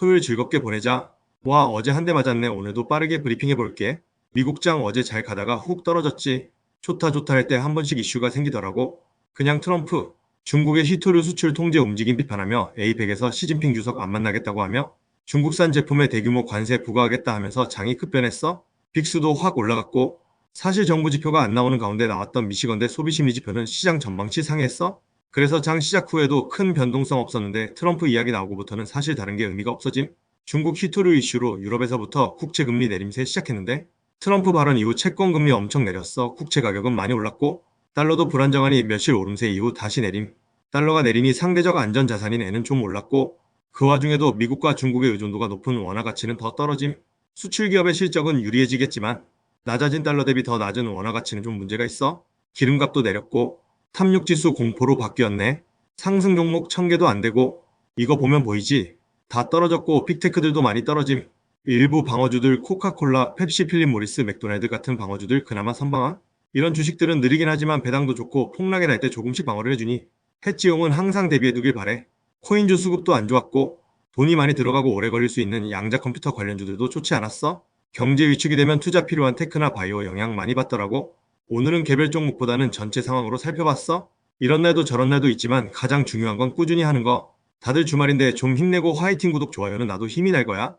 토요일 즐겁게 보내자. 와, 어제 한 대 맞았네. 오늘도 빠르게 브리핑해 볼게. 미국장 어제 잘 가다가 훅 떨어졌지. 좋다 좋다 할 때 한 번씩 이슈가 생기더라고. 그냥 트럼프, 중국의 히토류 수출 통제 움직임 비판하며 에이펙에서 시진핑 주석 안 만나겠다고 하며 중국산 제품에 대규모 관세 부과하겠다 하면서 장이 급변했어. 빅스도 확 올라갔고 사실 정부 지표가 안 나오는 가운데 나왔던 미시건대 소비심리 지표는 시장 전망치 상했어. 그래서 장 시작 후에도 큰 변동성 없었는데 트럼프 이야기 나오고부터는 사실 다른 게 의미가 없어짐. 중국 히토류 이슈로 유럽에서부터 국채 금리 내림세 시작했는데 트럼프 발언 이후 채권 금리 엄청 내렸어. 국채 가격은 많이 올랐고 달러도 불안정하니 며칠 오름세 이후 다시 내림. 달러가 내리니 상대적 안전 자산인 애는 좀 올랐고 그 와중에도 미국과 중국의 의존도가 높은 원화 가치는 더 떨어짐. 수출 기업의 실적은 유리해지겠지만 낮아진 달러 대비 더 낮은 원화 가치는 좀 문제가 있어. 기름값도 내렸고 탐욕 지수 공포로 바뀌었네. 상승 종목 1000개도 안 되고 이거 보면 보이지? 다 떨어졌고 빅테크들도 많이 떨어짐. 일부 방어주들 코카콜라, 펩시, 필립 모리스, 맥도날드 같은 방어주들 그나마 선방한? 이런 주식들은 느리긴 하지만 배당도 좋고 폭락이 날 때 조금씩 방어를 해주니 해지용은 항상 대비해두길 바래. 코인주 수급도 안 좋았고 돈이 많이 들어가고 오래 걸릴 수 있는 양자 컴퓨터 관련주들도 좋지 않았어? 경제 위축이 되면 투자 필요한 테크나 바이오 영향 많이 받더라고. 오늘은 개별 종목보다는 전체 상황으로 살펴봤어? 이런 날도 저런 날도 있지만 가장 중요한 건 꾸준히 하는 거. 다들 주말인데 좀 힘내고 화이팅 구독 좋아요는 나도 힘이 날 거야.